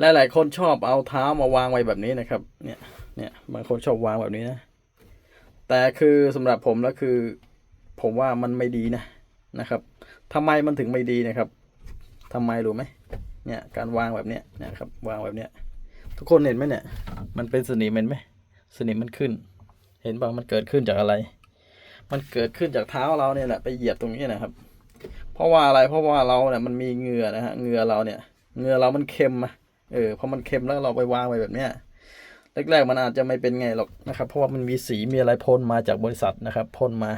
หลายๆคนชอบเอาเท้ามาวางไว้แบบนี้นะครับ เนี่ย เนี่ยบางคนชอบวางแบบนี้นะ แต่คือสำหรับผมแล้วคือ ผมว่ามันไม่ดีนะนะครับทำไมมันถึงไม่ดีนะครับทำไมรู้ไหมเนี่ยการวางแบบเนี้ยนะครับ วางแบบเนี้ย ทุกคนเห็นไหมเนี่ย มันเป็นสนิมเห็นไหมสนิมมันขึ้น เห็นป่ะมันเกิดขึ้นจากอะไร มันเกิดขึ้นจากเท้าเราเนี่ยแหละไปเหยียบตรงนี้นะครับ เพราะว่าอะไรเพราะว่าเราเนี่ยมันมีเหงื่อนะฮะเหงื่อเราเนี่ยเหงื่อเรามันเค็มอะ เออพอมันเค็มแล้วเราไปวางไว้แบบเนี้ยแรกๆมันอาจจะไม่เป็นไงหรอกนะครับ เพราะว่ามันมีสีมีอะไรพ่นมาจากบริษัทนะครับพ่นมา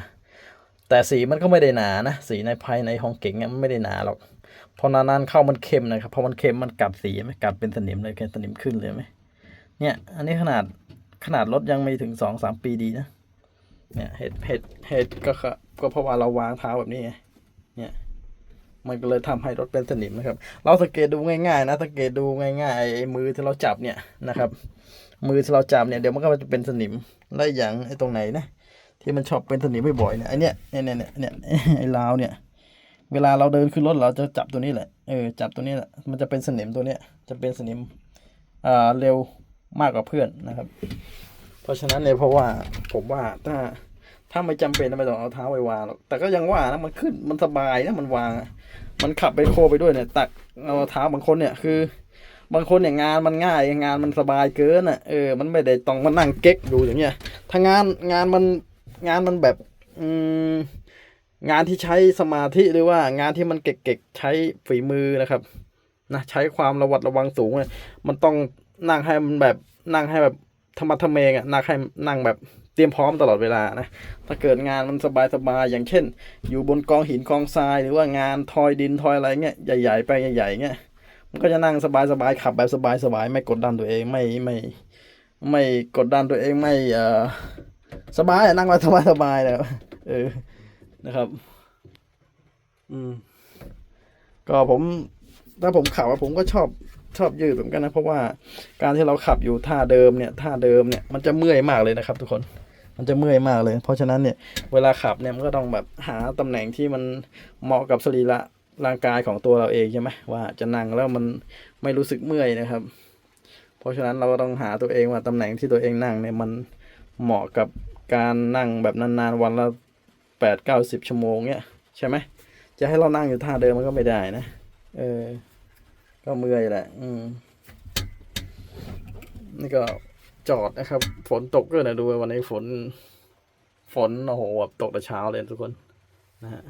แต่สีมันก็ไม่ได้หนานะสีในภายในห้องเก๋งเนี่ยมันไม่ได้หนาหรอกพอนานๆเข้ามันเค็มนะครับพอมันเค็มมันกัดสีไหมกัดเป็นสนิมเลยแค่สนิมขึ้นเลยไหมเนี่ย อันนี้ขนาดขนาดรถยังไม่ถึงสองสามปีดีนะเนี่ยเหตุเหตุเหตุก็ค่ะก็เพราะว่าเราวางเท้าแบบนี้ไงเนี่ย มันก็เลยทำให้รถเป็นสนิมนะครับ เราสังเกตดูง่ายๆ นะสังเกตดูง่ายๆไอ้มือที่เราจับเนี่ยนะครับ มือที่เราจับเนี่ยเดี๋ยวมันก็จะเป็นสนิมแล้วอย่างไอ้ตรงไหนนะที่มันชอบเป็นสนิมบ่อยๆเนี่ยไอ้เนี่ยเนี่ยเนี่ยเนี่ยเนี่ยไอ้ราวเนี่ย เวลาเราเดินขึ้นรถเราจะจับตัวนี้แหละเออจับตัวนี้แหละมันจะเป็นสนิมตัวเนี้ยจะเป็นสนิมอ่าเร็วมากกว่าเพื่อนนะครับ เพราะฉะนั้นเนี่ยเพราะว่าผมว่าถ้า ถ้าไม่จำเป็นไม่ต้องเอาเท้าไปวางหรอก แต่ก็ยังว่านะมันขึ้นมันสบายนะมันวาง มันขับไปโคไปด้วยเนี่ย ตักเอาเท้าบางคนเนี่ยคือ บางคนเนี่ยงานมันง่ายงานมันสบายเกินอะเออมันไม่ได้ต้องมานั่งเก๊กดูอย่างเงี้ยถ้างานงานมันงานมันแบบอืมงานที่ใช้สมาธิหรือว่างานที่มันเก๊กๆใช้ฝีมือนะครับนะใช้ความระวัดระวังสูงเนี่ยมันต้องนั่งให้มันแบบนั่งให้แบบธรรมะทะเมงอะนั่งให้นั่งแบบ เตรียมพร้อมตลอดเวลานะ ถ้าเกิดงานมันสบายๆอย่างเช่น อยู่บนกองหินกองทราย หรือว่างานทอยดินทอยอะไรเงี้ยใหญ่ ๆ ไปใหญ่ๆเงี้ยมันก็จะนั่งสบายๆขับแบบสบายๆไม่กดดันตัวเองไม่ไม่ไม่กดดันตัวเองไม่เออสบายนั่งมาสบายๆนะครับเออนะครับ อืม ก็ผม ถ้าผมขับผมก็ชอบชอบยืดเหมือนกันนะ เพราะว่าการที่เราขับอยู่ท่าเดิมเนี่ยท่าเดิมเนี่ยมันจะเมื่อยมากเลยนะครับทุกคน มันจะเมื่อยมากเลย เพราะฉะนั้นเนี่ยเวลาขับเนี่ยมันก็ต้องแบบหาตำแหน่งที่มันเหมาะกับสรีระร่างกายของตัวเราเองใช่ไหมว่าจะนั่งแล้วมันไม่รู้สึกเมื่อยนะครับ เพราะฉะนั้นเราก็ต้องหาตัวเองว่าตำแหน่งที่ตัวเองนั่งเนี่ยมันเหมาะกับการนั่งแบบนานๆวันละแปดเก้าสิบชั่วโมงเนี่ยใช่ไหมจะให้เรานั่งอยู่ท่าเดิมมันก็ไม่ได้นะ เออ ก็เมื่อยแหละ อืม นี่ก็ จอดนะครับ ฝนตกด้วยนะดูวันนี้ฝน ฝนโอ้โหแบบตกแต่เช้าเลยทุกคนนะฮะ